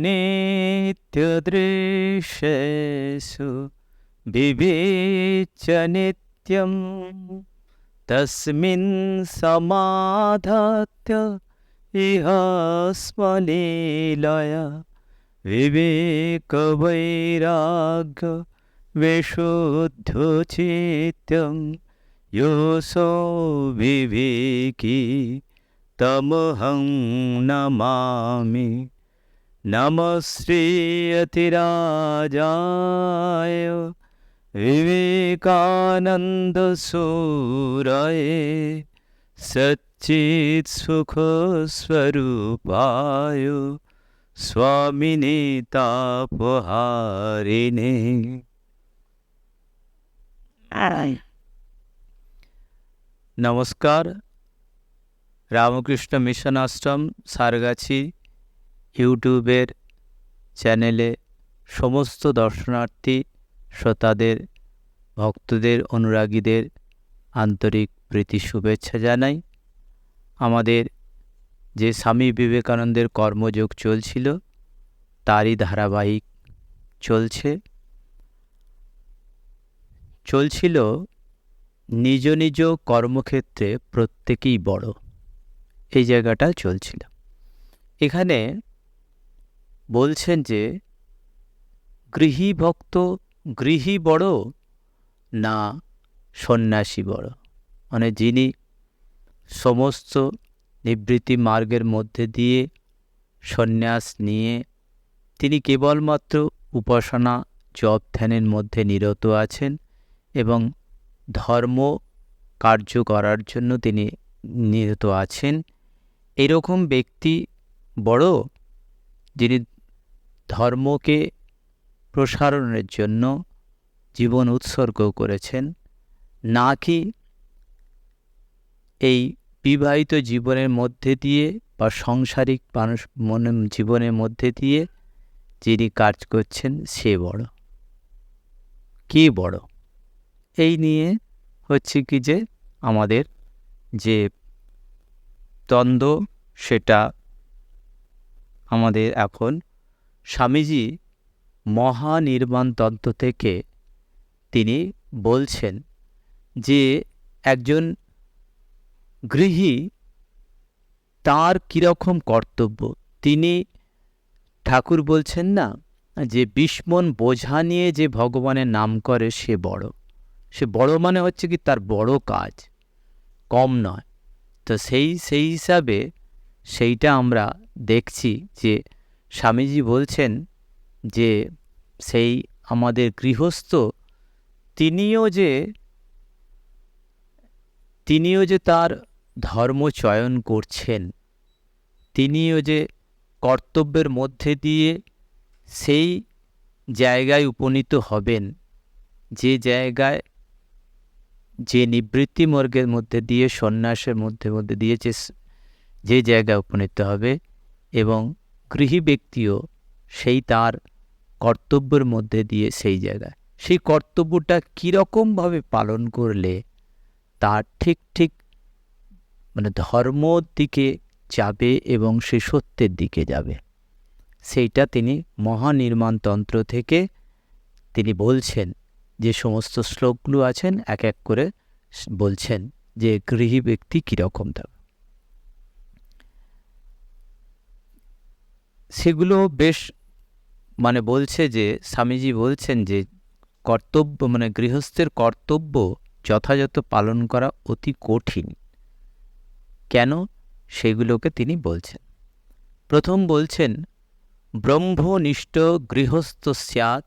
अनित्यदृश्येषु विवेच्य नित्यं तस्मिन् समाधत्य इह स्मलीलया विवेकवैराग्य विशुद्धचित्यं योऽसौ विवेकी तमहं नमामि नमः श्रीयतिराजाय विवेकानन्दसूरये सच्चित्सुखस्वरूपाय स्वामिने तापहारिणे নমস্কার রামকৃষ্ণ মিশন আশ্রম সারগাছি ইউটিউবের চ্যানেলে সমস্ত দর্শনার্থী শ্রোতাদের, ভক্তদের, অনুরাগীদের আন্তরিক প্রীতি শুভেচ্ছা জানাই। আমাদের যে স্বামী বিবেকানন্দের কর্মযোগ চলছিল, তারই ধারাবাহিক চলছে। চলছিল নিজ নিজ কর্মক্ষেত্রে প্রত্যেকেই বড়। এই জায়গাটা চলছিল। এখানে বলছেন যে গৃহী ভক্ত গৃহী বড় না সন্ন্যাসী বড়। মানে যিনি সমস্ত নিবৃত্তি মার্গের মধ্যে দিয়ে সন্ন্যাস নিয়ে তিনি কেবলমাত্র উপাসনা জপ ধ্যানের মধ্যে নিরত আছেন এবং ধর্ম কার্য করার জন্য তিনি নিরত আছেন। এরকম ব্যক্তি বড় যিনি ধর্মকে প্রসারণের জন্য জীবন উৎসর্গ করেছেন। নাকি এই বিবাহিত জীবনের মধ্যে দিয়ে বা সাংসারিক মানুষ মনে জীবনের মধ্যে দিয়ে যিনি কাজ করছেন, সে বড়। কে বড়? এই নিয়ে হচ্ছে কি যে আমাদের যে দ্বন্দ্ব, সেটা আমাদের এখন স্বামীজি মহানির্বাণ তন্ত্র থেকে তিনি বলছেন যে একজন গৃহী তার কীরকম কর্তব্য? তিনি ঠাকুর বলছেন না যে বিস্মন বোঝা নিয়ে যে ভগবানের নাম করে সে বড়। সে বড় মানে হচ্ছে কি তার বড় কাজ, কম নয়। তো সেই সেই হিসাবে সেইটা আমরা দেখছি যে স্বামীজি বলছেন যে, সেই আমাদের গৃহস্থ তিনিও যে তিনিও যে তার ধর্ম চয়ন করছেন, তিনিও যে কর্তব্যের মধ্যে দিয়ে সেই জায়গায় উপনীত হবেন, যে জায়গায় যে নিবৃত্তি মর্গের মধ্যে দিয়ে, সন্ন্যাসের মধ্যে মধ্যে দিয়ে যে যে জায়গায় উপনীত হবে এবং গৃহী ব্যক্তিও সেই তার কর্তব্যের মধ্যে দিয়ে সেই জায়গায়। সেই কর্তব্যটা কীরকমভাবে পালন করলে তার ঠিক ঠিক মানে ধর্মর দিকে যাবে এবং সে সত্যের দিকে যাবে? সেইটা তিনি মহানির্মাণতন্ত্র থেকে তিনি বলছেন, যে সমস্ত শ্লোকগুলো আছেন, এক এক করে বলছেন যে গৃহী ব্যক্তি কীরকম থাকবে সেগুলো বেশ মানে বলছে যে, স্বামীজি বলছেন যে, কর্তব্য মানে গৃহস্থের কর্তব্য যথাযথ পালন করা অতি কঠিন। কেন? সেগুলোকে তিনি বলছেন। প্রথম বলছেন, ব্রহ্মনিষ্ঠ গৃহস্থ স্যাৎ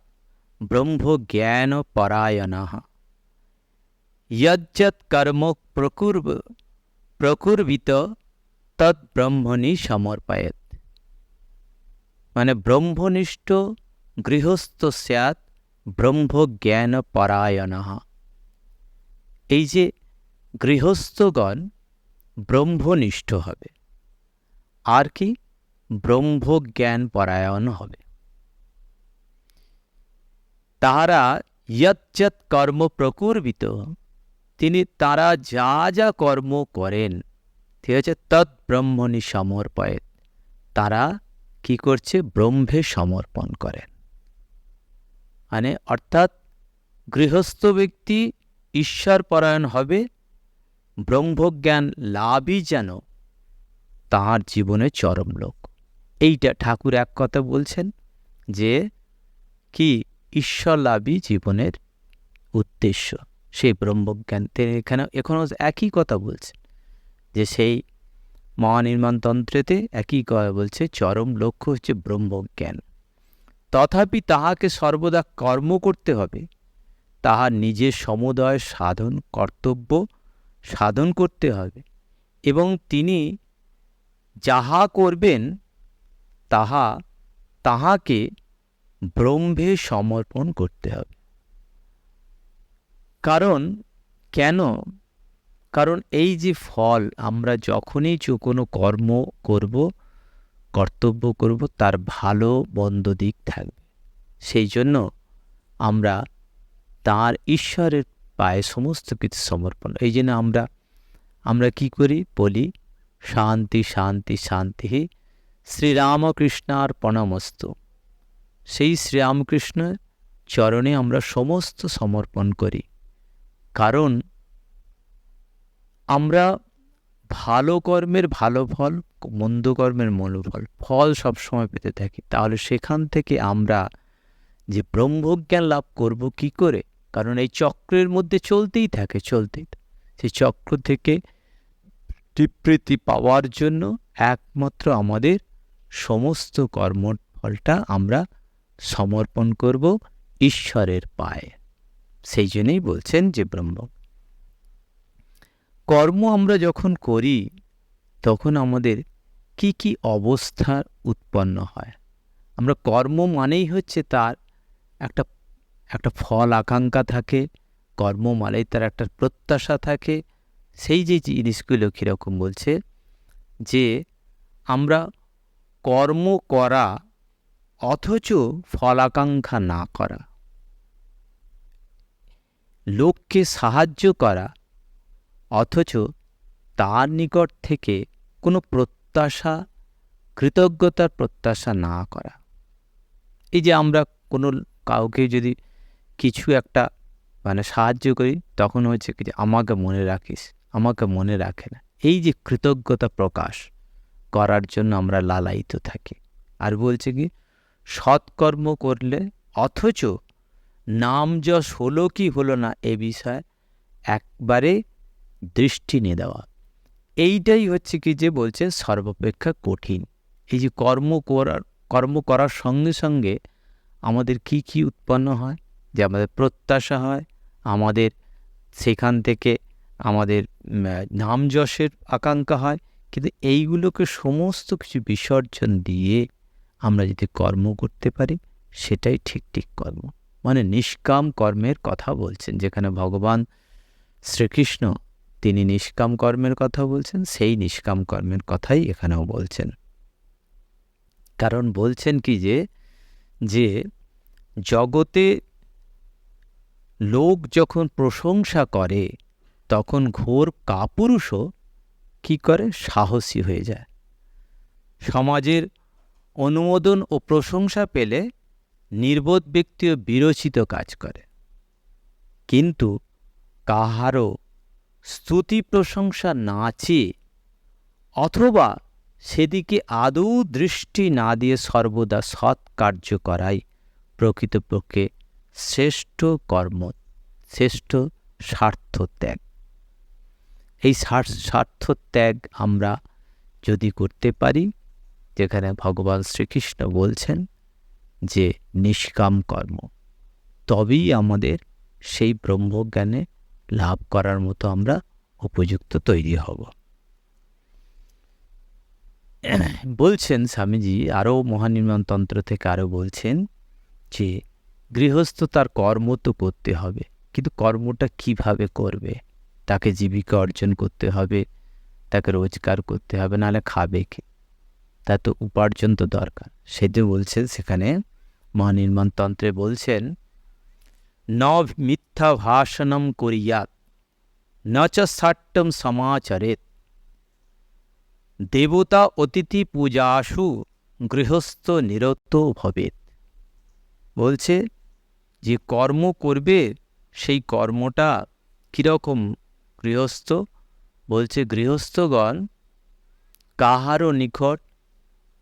ব্রহ্মজ্ঞান পরায়ণ যজ্জৎ কর্ম প্রকুর্ব, প্রকুর্বিত তৎ ব্রহ্মণি সমর্পায়ত। মানে ব্রহ্মনিষ্ঠ গৃহস্থ স্যাৎ ব্রহ্মজ্ঞান পরায়ণ এই যে গৃহস্থগণ ব্রহ্মনিষ্ঠ হবে, আর কি ব্রহ্মজ্ঞান পরায়ণ হবে। তাহারা ইয়ৎ কর্ম প্রকুর্বিত, তিনি তারা যা যা কর্ম করেন, ঠিক আছে, তৎ ব্রহ্মণি সমর্পয়েত তারা কি করছে? ব্রহ্মে সমর্পণ করেন মানে অর্থাৎ গৃহস্থ ব্যক্তি ঈশ্বর পরায়ণ হবে, ব্রহ্মজ্ঞান লাভই যেন তাঁর জীবনে চরম লোক। এইটা ঠাকুর এক কথা বলছেন যে, কি ঈশ্বর লাভই জীবনের উদ্দেশ্য। সেই ব্রহ্মজ্ঞান তিনি এখানে এখনও একই কথা বলছেন যে, সেই মহানির্মাণতন্ত্রেতে একই কথা বলছে, চরম লক্ষ্য হচ্ছে ব্রহ্মজ্ঞান। তথাপি তাহাকে সর্বদা কর্ম করতে হবে। তাহার নিজের সমুদয় সাধন, কর্তব্য সাধন করতে হবে। এবং তিনি যাহা করবেন, তাহা, তাহাকে ব্রহ্মে সমর্পণ করতে হবে। কারণ কেন কারণ এই যে ফল, আমরা যখনই যে কোনো কর্ম করব, কর্তব্য করব, তার ভালো বন্ধ দিক থাকবে। সেই জন্য আমরা তার ঈশ্বরের পায়ে সমস্ত কিছু সমর্পণ। এই জন্য আমরা আমরা কি করি? বলি, শান্তি শান্তি শান্তি শ্রীরামকৃষ্ণার প্রণামস্তু সেই শ্রীরামকৃষ্ণের চরণে আমরা সমস্ত সমর্পণ করি। কারণ আমরা ভালো কর্মের ভালো ফল, মন্দ কর্মের মনোফল ফল সবসময় পেতে থাকি। তাহলে সেখান থেকে আমরা যে ব্রহ্মজ্ঞান লাভ করব কি করে? কারণ এই চক্রের মধ্যে চলতেই থাকে, চলতেই সেই চক্র থেকে তৃপ্রীতি পাওয়ার জন্য একমাত্র আমাদের সমস্ত কর্মফলটা আমরা সমর্পণ করব ঈশ্বরের পায়ে। সেই জন্যই বলছেন যে ব্রহ্ম কর্ম আমরা যখন করি, তখন আমাদের কি কি অবস্থার উৎপন্ন হয়? আমরা কর্ম মানেই হচ্ছে তার একটা একটা ফল আকাঙ্ক্ষা থাকে, কর্ম মানেই তার একটা প্রত্যাশা থাকে। সেই যে জিনিসগুলো কীরকম বলছে যে আমরা কর্ম করা অথচ ফলাকাঙ্ক্ষা না করা, লোককে সাহায্য করা অথচ তার নিকট থেকে কোনো প্রত্যাশা, কৃতজ্ঞতার প্রত্যাশা না করা। এই যে আমরা কোনো কাউকে যদি কিছু একটা মানে সাহায্য করি, তখন হচ্ছে কি যে আমাকে মনে রাখিস, আমাকে মনে রাখে না। এই যে কৃতজ্ঞতা প্রকাশ করার জন্য আমরা লালায়িত থাকি। আর বলছে কি, সৎকর্ম করলে অথচ নাম যশ হলো কি হলো না এ বিষয়ে একবারে দৃষ্টি নিয়ে দেওয়া। এইটাই হচ্ছে কি যে বলছে সর্বাপেক্ষা কঠিন। এই যে কর্ম করার কর্ম করার সঙ্গে সঙ্গে আমাদের কি কি উৎপন্ন হয়? যে আমাদের প্রত্যাশা হয়, আমাদের সেখান থেকে আমাদের নাম যশের আকাঙ্ক্ষা হয়। কিন্তু এইগুলোকে সমস্ত কিছু বিসর্জন দিয়ে আমরা যদি কর্ম করতে পারি, সেটাই ঠিক ঠিক কর্ম। মানে নিষ্কাম কর্মের কথা বলছেন, যেখানে ভগবান শ্রীকৃষ্ণ তিনি নিষ্কাম কর্মের কথা বলছেন, সেই নিষ্কাম কর্মের কথাই এখানেও বলছেন। কারণ বলছেন কি যে যে জগতে লোক যখন প্রশংসা করে, তখন ঘোর কাপুরুষও কি করে? সাহসী হয়ে যায়। সমাজের অনুমোদন ও প্রশংসা পেলে নির্বোধ ব্যক্তিও বিরচিত কাজ করে। কিন্তু কাহারও স্তুতি প্রশংসা না চেয়ে অথবা সেদিকে আদৌ দৃষ্টি না দিয়ে সর্বদা সৎ কার্য করাই প্রকৃতপক্ষে শ্রেষ্ঠ কর্ম, শ্রেষ্ঠ স্বার্থ ত্যাগ। এই স্বার্থ ত্যাগ আমরা যদি করতে পারি, যেখানে ভগবান শ্রীকৃষ্ণ বলছেন যে নিষ্কাম কর্ম, তবেই আমাদের সেই ব্রহ্মজ্ঞানে লাভ করার মতো আমরা উপযুক্ত তৈরি হব। বলছেন স্বামীজি, আরও মহানির্মাণতন্ত্র থেকে আরও বলছেন যে, গৃহস্থ তার কর্ম তো করতে হবে, কিন্তু কর্মটা কীভাবে করবে? তাকে জীবিকা অর্জন করতে হবে, তাকে রোজগার করতে হবে, নাহলে খাবে কে? তা তো উপার্জন তো দরকার। সেটি বলছেন সেখানে মহানির্মাণতন্ত্রে বলছেন ন মিথ্যা ভাষণম করিয়াত ন চ দেবতা অতিথি পূজাসু গৃহস্থ নিরত ভবেত বলছে যে কর্ম করবে সেই কর্মটা কীরকম গৃহস্থ? বলছে, গৃহস্থগণ, কাহারও নিকট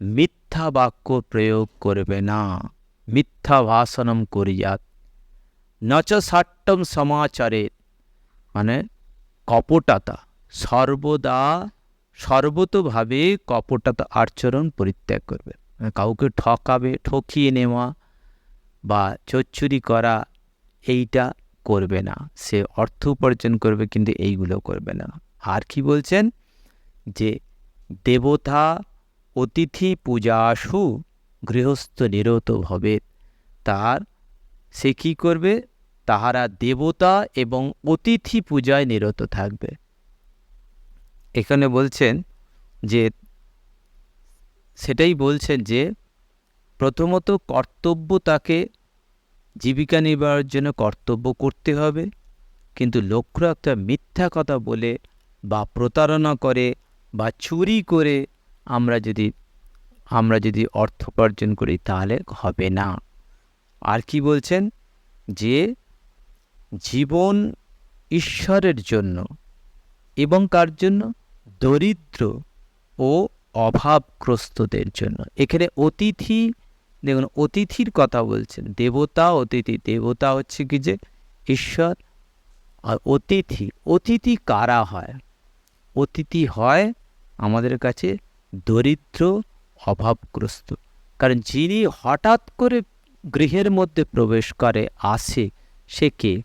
মিথ্যা বাক্য প্রয়োগ করবে না। মিথ্যা ভাষণম করিয়াত। নচ সাট্টম সমাচারে মানে কপটতা সর্বদা সর্বতোভাবে কপটতা আচরণ পরিত্যাগ করবে কাউকে ঠকাবে ঠকিয়ে নেওয়া বা চচ্চুরি করা এইটা করবে না সে অর্থ উপার্জন করবে কিন্তু এইগুলো করবে না আর কি বলছেন যে দেবতা অতিথি পূজাসু গৃহস্থ নিরত হবে তার সে কী করবে তাহারা দেবতা এবং অতিথি পূজায় নিরত থাকবে। এখানে বলছেন যে, সেটাই বলছেন যে, প্রথমত কর্তব্য তাকে জীবিকা নির্বাহের জন্য কর্তব্য করতে হবে। কিন্তু লক্ষ্য রাখতে মিথ্যা কথা বলে বা প্রতারণা করে বা চুরি করে আমরা যদি আমরা যদি অর্থ উপার্জন করি তাহলে হবে না। আর কি বলছেন? যে জীবন ঈশ্বরের জন্য এবং কার জন্য? দরিদ্র ও অভাবগ্রস্তদের জন্য। এখানে অতিথি, দেখুন, অতিথির কথা বলছেন। দেবতা, অতিথি, দেবতা হচ্ছে কি যে ঈশ্বর আর অতিথি। অতিথি কারা হয়? অতিথি হয় আমাদের কাছে দরিদ্র, অভাবগ্রস্ত। কারণ যিনি হঠাৎ করে গৃহের মধ্যে প্রবেশ করে, আসে, সে কে?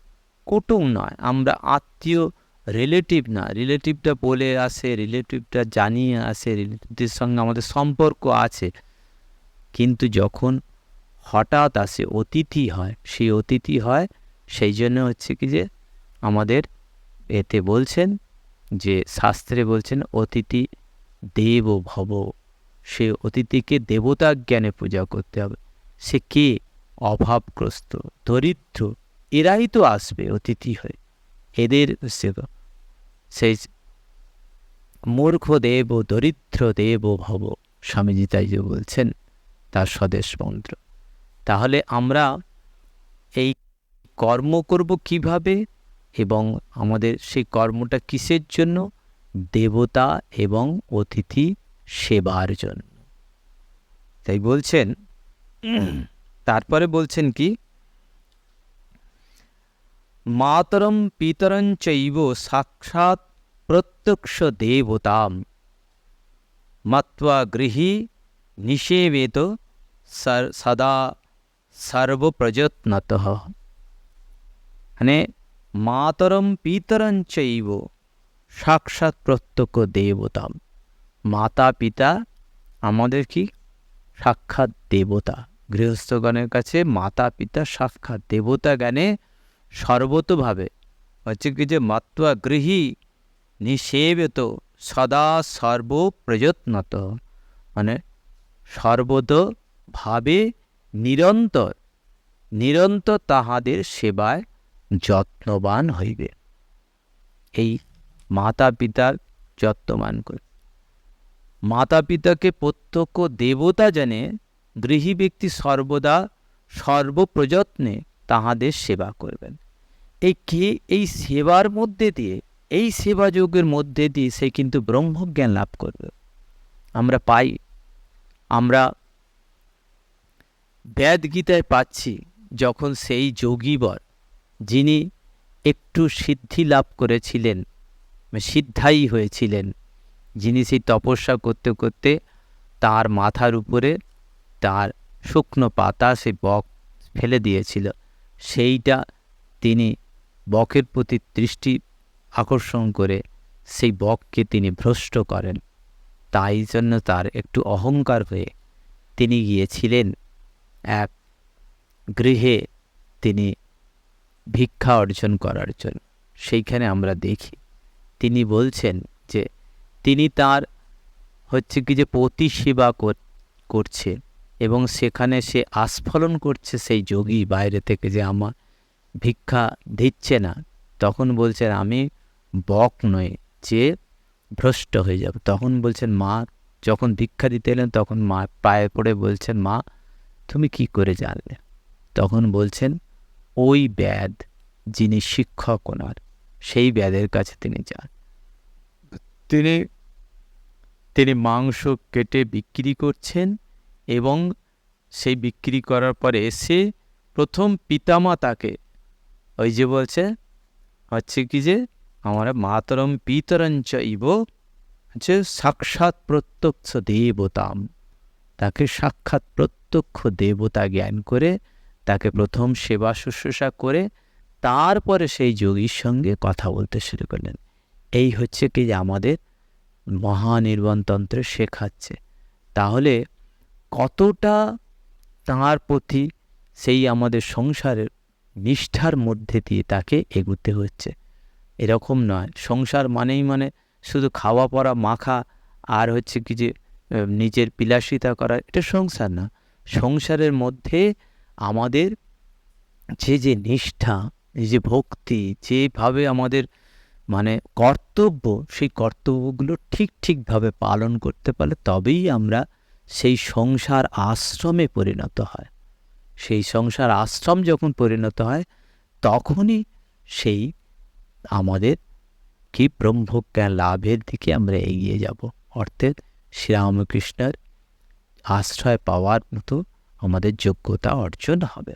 কুটুম নয়, আমরা আত্মীয় রিলেটিভ না রিলেটিভটা বলে আসে রিলেটিভটা জানিয়ে আসে রিলেটিভদের সঙ্গে আমাদের সম্পর্ক আছে। কিন্তু যখন হঠাৎ আসে, অতিথি হয়, সেই অতিথি হয়, সেই জন্য হচ্ছে কি যে আমাদের এতে বলছেন যে, শাস্ত্রে বলছেন, অতিথি দেব ভব। সে অতিথিকে দেবতা জ্ঞানে পূজা করতে হবে। সে কে? অভাবগ্রস্ত, দরিদ্র এরাই তো আসবে অতিথি হয়ে। এদের সেই মূর্খ দেব দরিদ্র দেব ভব, স্বামীজি তাই যে বলছেন, তার স্বদেশ মন্ত্র। তাহলে আমরা এই কর্ম করব কীভাবে এবং আমাদের সেই কর্মটা কিসের জন্য? দেবতা এবং অতিথি সেবার জন্য। তাই বলছেন, তারপরে বলছেন কি মাতরম পিতরং চৈব সাক্ষাৎ প্রত্যক্ষ দেবতাম মত্বা গৃহী নিষেবেত সদা সর্বপ্রযত্নত মানে মাতরম পিতরং চৈব সাক্ষাৎ প্রত্যক্ষ দেবতাম মাতা পিতা আমাদের কি সাক্ষাৎ দেবতা? গৃহস্থগণের কাছে মাতা পিতা সাক্ষাৎ দেবতা জ্ঞানে সর্বতভাবে। হচ্ছে কি যে মাত্রা গৃহী নিষেবিত সদা সর্বপ্রযত্নত। মানে সর্বতভাবে নিরন্তর নিরন্তর তাহাদের সেবায় যত্নবান হইবে। এই মাতা পিতার যত্নবান করে। মাতা পিতাকে প্রত্যক্ষ দেবতা জানে, গৃহী ব্যক্তি সর্বদা সর্বপ্রযত্নে তাহাদের সেবা করবেন। এই কে, এই সেবার মধ্যে দিয়ে, এই সেবা যোগের মধ্যে দিয়ে সে কিন্তু ব্রহ্মজ্ঞান লাভ করবে। আমরা পাই, আমরা বেদ গীতায় পাচ্ছি যখন সেই যোগীবর, যিনি একটু সিদ্ধি লাভ করেছিলেন সিদ্ধাই হয়েছিলেন, যিনি সেই তপস্যা করতে করতে তার মাথার উপরে তার শুকনো পাতা সে বক ফেলে দিয়েছিল। সেইটা তিনি বকের প্রতি দৃষ্টি আকর্ষণ করে সেই বককে তিনি ভ্রষ্ট করেন। তাই জন্য তার একটু অহংকার হয়ে তিনি গিয়েছিলেন। এক গৃহে তিনি ভিক্ষা অর্জন করার জন্য। সেইখানে আমরা দেখি, তিনি বলছেন যে তিনি তার হচ্ছে কি যে পতি সেবা করছে এবং সেখানে সে আস্ফলন করছে সেই যোগী বাইরে থেকে যে আমার ভিক্ষা দিচ্ছে না। তখন বলছেন আমি বক নয় যে ভ্রষ্ট হয়ে যাব। তখন বলছেন, মা, যখন দীক্ষা দিতে এলেন, তখন মা পায়ে পড়ে বলছেন, মা, তুমি কি করে জানলে? তখন বলছেন, ওই ব্যাদ যিনি শিক্ষক ওনার, সেই ব্যাদের কাছে তিনি যান। তিনি তিনি মাংস কেটে বিক্রি করছেন এবং সেই বিক্রি করার পরে এসে প্রথম পিতামাতাকে ওই যে বলছে, হচ্ছে কি যে, আমরা মাতরম পিতরঞ্চ ইব হচ্ছে সাক্ষাৎ প্রত্যক্ষ দেবতাম। তাকে সাক্ষাৎ প্রত্যক্ষ দেবতা জ্ঞান করে, তাকে প্রথম সেবা শুশ্রূষা করে, তারপরে সেই যোগীর সঙ্গে কথা বলতে শুরু করলেন। এই হচ্ছে কি যে আমাদের মহানির্বাণতন্ত্র শেখাচ্ছে। তাহলে কতটা তাঁর প্রতি সেই আমাদের সংসারের নিষ্ঠার মধ্যে দিয়ে তাকে এগুতে হচ্ছে এরকম নয়। সংসার মানেই মানে শুধু খাওয়া পরা মাখা আর হচ্ছে কি যে নিজের বিলাসিতা করা, এটা সংসার না। সংসারের মধ্যে আমাদের যে যে নিষ্ঠা যে ভক্তি, যেভাবে আমাদের মানে কর্তব্য, সেই কর্তব্যগুলো ঠিক ঠিকভাবে পালন করতে পারলে তবেই আমরা সেই সংসার আশ্রমে পরিণত হয়। সেই সংসার আশ্রম যখন পরিণত হয়, তখনই সেই আমাদের কি ব্রহ্মজ্ঞান লাভের দিকে আমরা এগিয়ে যাব। অর্থাৎ শ্রীরামকৃষ্ণের আশ্রয় পাওয়ার মতো আমাদের যোগ্যতা অর্জন হবে।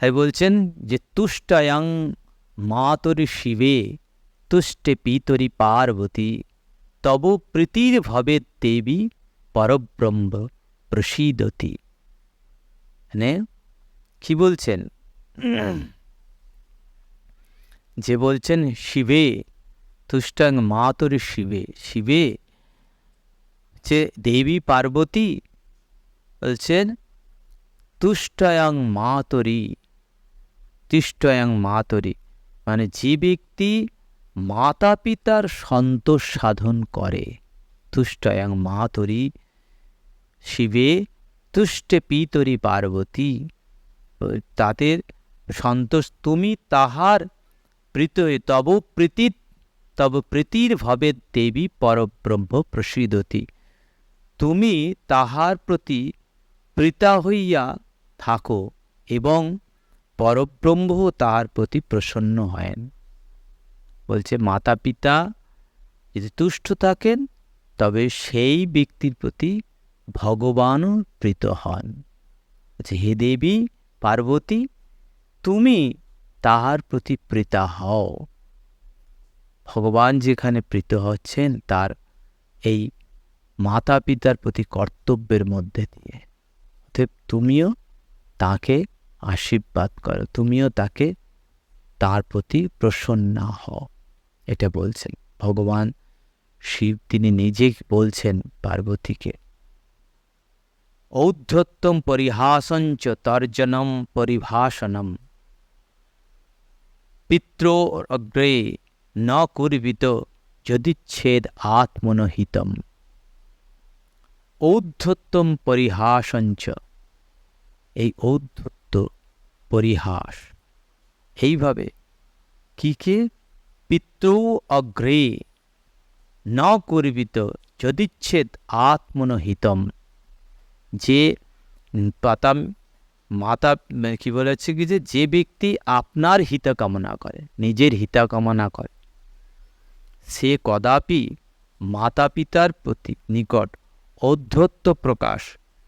তাই বলছেন যে, তুষ্টায়াং মাতরি শিবে, তুষ্টে পিতরি পার্বতী, তব প্রীতির ভবে দেবী পরব্রহ্ম প্রসীদতি। মানে কি বলছেন? যে বলছেন, শিবে, তুষ্টাং মাতরি শিবে শিবে, যে দেবী পার্বতী, বলছেন, তুষ্টয়াং মাতরি, তিষ্টয়াং মাতরি মানে যে ব্যক্তি মাতা পিতার সন্তোষ সাধন করে, তুষ্টয়াং মাতরি শিবে তুষ্টে পিতরি পার্বতী। তাদের সন্তোষ, তুমি তাহার প্রীত তব প্রীতি তব প্রীতির ভাবে দেবী পরব্রহ্ম প্রসিদতি। তুমি তাহার প্রতি প্রীতা হইয়া থাকো এবং পরব্রহ্ম তাহার প্রতি প্রসন্ন হয়েন। বলছে মাতা পিতা যদি তুষ্ট থাকেন, তবে সেই ব্যক্তির প্রতি ভগবানও প্রীত হন। হে দেবী, পার্বতী, তুমি তাহার প্রতি প্রীতা হও। ভগবান যেখানে প্রীত হচ্ছেন, তার এই মাতা পিতার প্রতি কর্তব্যের মধ্যে দিয়ে। অতএব তুমিও তাকে আশীর্বাদ করো, তুমিও তাকে তার প্রতি প্রসন্ন হও। এটা বলছেন ভগবান শিব। তিনি নিজেই বলছেন পার্বতীকে ঔদ্ধত্যম পরিহাসঞ্চ তর্জনম পরিভাষণম। পিত্র অগ্রে ন কুর্বিত যদিচ্ছেদ আত্মনহিতম। ঔদ্ধত্যম পরিহাসঞ্চ, এই ঔদ্ধত্য পরিহাস। এইভাবে কি কে? পিতৃ অগ্রে ন করবিত যদিচ্ছেদ আত্মনহিতম। যে পাতা মাতা, কি বলেছে কি যে যে ব্যক্তি আপনার হিত কামনা করে, নিজের হিত কামনা করে, সে কদাপি মাতা পিতার প্রতি নিকট ঔদ্ধত্য প্রকাশ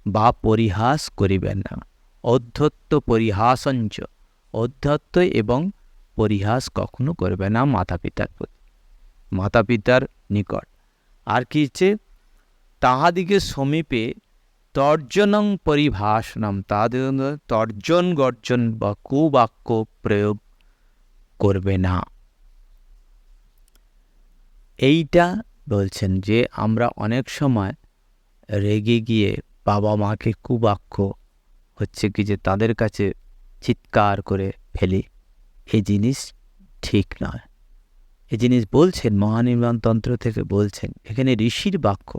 বা পরিহাস করিবেন না। অধ্যত্ত পরিহাসঞ্চ, অধ্যত্ত এবং পরিহাস কখনো করবে না মাতা পিতার প্রতি মাতা পিতার নিকট। আর কি হচ্ছে তাহাদিকে সমীপে তর্জনং পরিভাষণম তাদের তর্জন গর্জন বা কুবাক্য প্রয়োগ করবে না। এইটা বলছেন যে আমরা অনেক সময় রেগে গিয়ে বাবা মাকে কুবাক্য হচ্ছে কি যে তাদের কাছে চিৎকার করে ফেলি। এই জিনিস ঠিক নয়। এ জিনিস বলছেন মহানির্মাণতন্ত্র থেকে বলছেন। এখানে ঋষির বাক্য।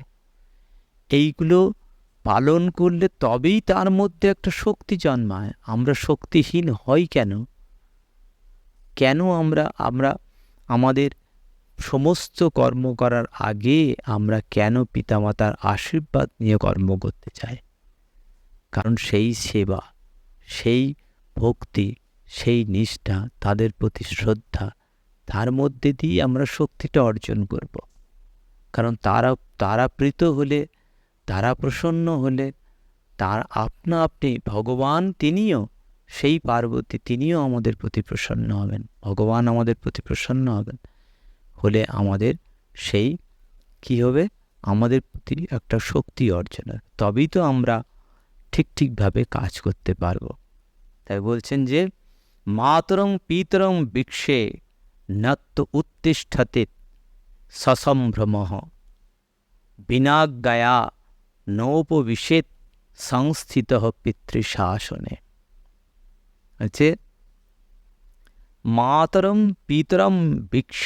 এইগুলো পালন করলে তবেই তার মধ্যে একটা শক্তি জন্মায়। আমরা শক্তিহীন হই কেন? কেন আমরা আমরা আমাদের সমস্ত কর্ম করার আগে আমরা কেন পিতামাতার আশীর্বাদ নিয়ে কর্ম করতে চাই? কারণ সেই সেবা, সেই ভক্তি, সেই নিষ্ঠা, তাদের প্রতি শ্রদ্ধা, তার মধ্যে দিয়ে আমরা শক্তিটা অর্জন করব। কারণ তারা তারা প্রীত হলে তারা প্রসন্ন হলে তার আপনা আপনি ভগবান তিনিও, সেই পার্বতী তিনিও আমাদের প্রতি প্রসন্ন হবেন। ভগবান আমাদের প্রতি প্রসন্ন হবেন। হলে আমাদের সেই কি হবে? আমাদের প্রতি একটা শক্তি অর্জন তবেই তো আমরা ঠিক ঠিকভাবে কাজ করতে পারব। তাই বলছেন যে, মাতরং পিতরং বৃক্ষে নত্ত উত্তিষ্ঠতে সসম্ভ্রম। বিনাজ্ঞায়া নৌপবিশেত সংস্থিত পিতৃশাসনে আছে মাতরম পিতরম বৃক্ষ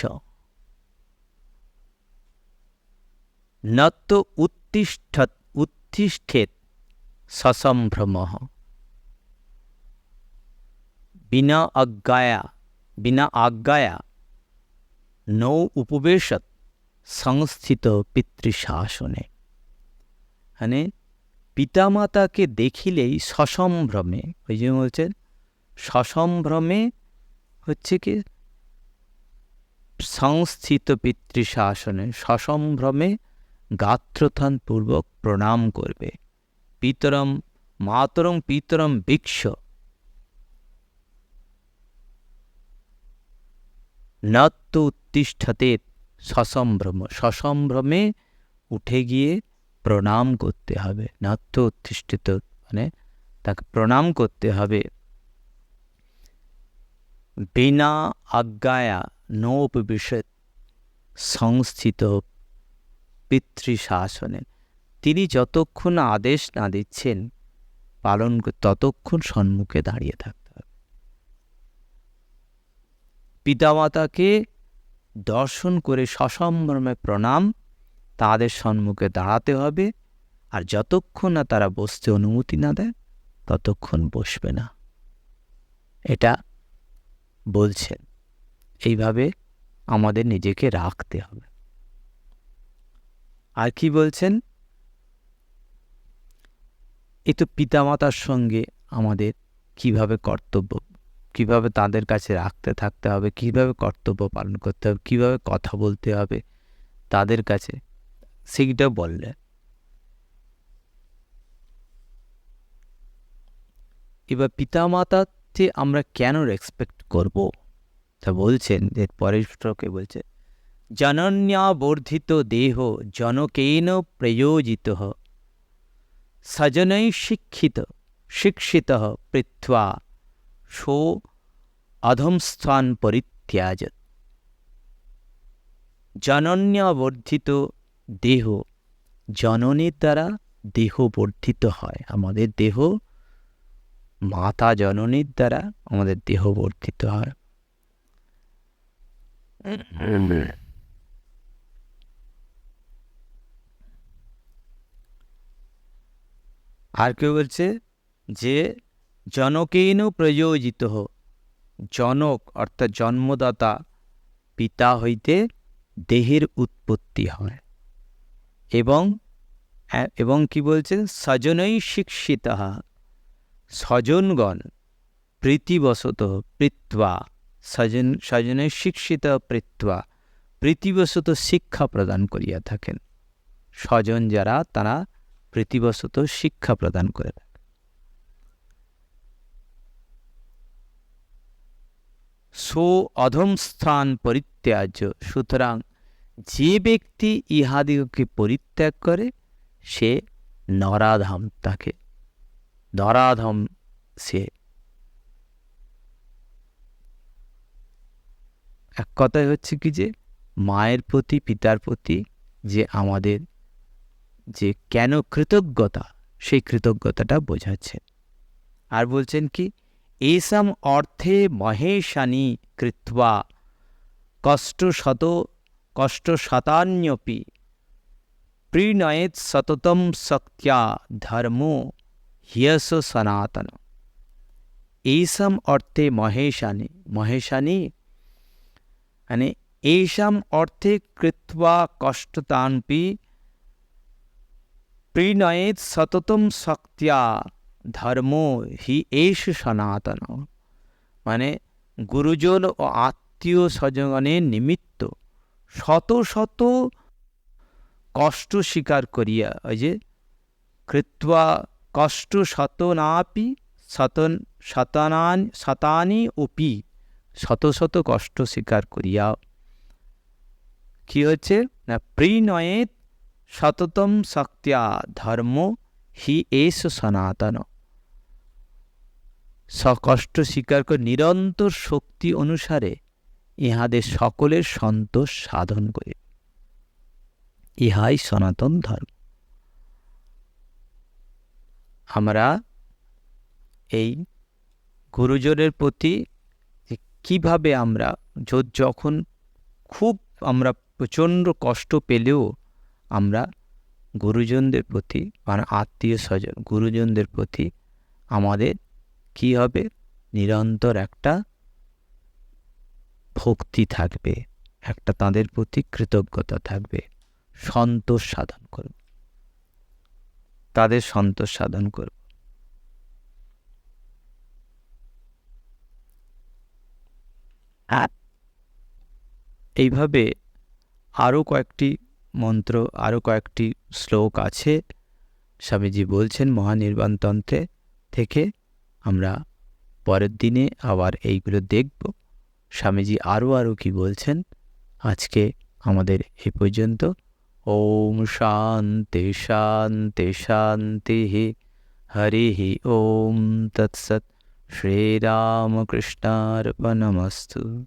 নত্ত উত্তিষ্ঠ উত্তিষ্ঠেত সসম্ভ্রম বিনা আজ্ঞায়া বিনা আজ্ঞায়া নৌ উপবেশত সংস্থিত পিতৃশাসনে মানে পিতামাতাকে দেখিলেই সসম্ভ্রমে, ওই যে বলছেন, সসম্ভ্রমে হচ্ছে কি? সংস্থিত পিতৃশাসনে সসম্ভ্রমে গাত্রথান পূর্বক প্রণাম করবে। পিতরম মাতরম পিতরম বৃক্ষ নত্ত উত্তিষ্ঠতে সসম্ভ্রম, সসম্ভ্রমে উঠে গিয়ে প্রণাম করতে হবে। নত্ত উত্তিষ্ঠিত মানে তাকে প্রণাম করতে হবে। বিনা আজ্ঞায়া নৌপবিষেদ সংস্থিত পিতৃশাসনে। তিনি যতক্ষণ আদেশ না দিচ্ছেন, পালন ততক্ষণ সম্মুখে দাঁড়িয়ে থাকতে হবে। পিতামাতাকে দর্শন করে সসম্ভ্রমে প্রণাম তাদের সম্মুখে দাঁড়াতে হবে আর যতক্ষণ না তারা বসতে অনুমতি না দেয়, ততক্ষণ বসবে না। এটা বলছেন এইভাবে আমাদের নিজেকে রাখতে হবে। আর কি বলছেন? এ তো পিতামাতার সঙ্গে আমাদের কীভাবে কর্তব্য, কীভাবে তাদের কাছে রাখতে থাকতে হবে, কীভাবে কর্তব্য পালন করতে হবে, কীভাবে কথা বলতে হবে তাদের কাছে সেইটা বললে এবার পিতামাতাতে আমরা কেন রেসপেক্ট করব? তা বলছেন, এর পরের শ্লোকে বলছে, জনন্যাবর্ধিত দেহ জনকেন প্রয়োজিত। সজনৈ শিক্ষিত শিক্ষিত পৃথ্বা। সো অধমস্থান পরিত্যাজত। জনন্যাবর্ধিত দেহ, জননীর দ্বারা দেহ বর্ধিত হয়। আমাদের দেহ মাতা জননীর দ্বারা আমাদের দেহ বর্ধিত হয়। আর কেউ বলছে যে জনকেন প্রয়োজিত জনক অর্থাৎ জন্মদাতা পিতা হইতে দেহের উৎপত্তি হয়। এবং এবং কি বলছেন স্বজনই শিক্ষিত। স্বজনগণ প্রীতিবশত প্রীত্বা স্বজন স্বজনের শিক্ষিত প্রীত্বা প্রীতিবশত শিক্ষা প্রদান করিয়া থাকেন। স্বজন যারা, তারা প্রীতিবশত শিক্ষা প্রদান করে থাকে সো অধম স্থান পরিত্যাজ্য। সুতরাং যে ব্যক্তি ইহাদিগকে পরিত্যাগ করে, সে নরাধাম তাকে। নরাধাম সে। এক কথায় হচ্ছে কি যে, মায়ের প্রতি, পিতার প্রতি যে আমাদের যে কেন কৃতজ্ঞতা, সেই কৃতজ্ঞতাটা বোঝাচ্ছে আর বলছেন কি, এসাম অর্থে মহেশানি কৃত্বা, কষ্ট শত কষ্ট শতান্যপি প্রিণয়েত সততম শক্তিয়া ধর্ম হিয়স সনাতন এইসম অর্থে মহেশানি মহেশানি মানে এইসাম অর্থে কৃত্বা কষ্টতানপি প্রিণয়েত সততম শক্তিয়া ধর্ম হি এষ সনাতন মানে গুরুজন ও আত্মীয় স্বজনের নিমিত্ত শত শত কষ্ট স্বীকার করিয়া, ওই যে, কৃত্বা কষ্ট শত নাপি শতন শতানান শতানি অপি শত শত কষ্ট স্বীকার করিয়া, কি হচ্ছে না প্রিনয়েত শততম শক্তিয়া ধর্ম হি এস সনাতন। সকষ্ট স্বীকার করে নিরন্তর শক্তি অনুসারে ইহাদের সকলের সন্তোষ সাধন করে। ইহাই সনাতন ধর্ম। আমরা এই গুরুজনের প্রতি কীভাবে আমরা যখন খুব আমরা প্রচণ্ড কষ্ট পেলেও আমরা গুরুজনদের প্রতি মানে আত্মীয় স্বজন, গুরুজনদের প্রতি আমাদের কি হবে? নিরন্তর একটা ভক্তি থাকবে, একটা তাদের প্রতি কৃতজ্ঞতা থাকবে, সন্তোষ সাধন করব। তাদের সন্তোষ সাধন করব। এইভাবে আরও কয়েকটি মন্ত্র, আরও কয়েকটি শ্লোক আছে। স্বামীজি বলছেন, মহানির্বাণতন্ত্রে থেকে আমরা পরের দিনে আবার এইগুলো দেখব। স্বামীজি আরও আরও কি বলছেন? আজকে আমাদের এ পর্যন্ত। ওম শান্তি শান্তি শান্তি। হরি ওম তৎসৎ। শ্রীরামকৃষ্ণার্পণমস্তু।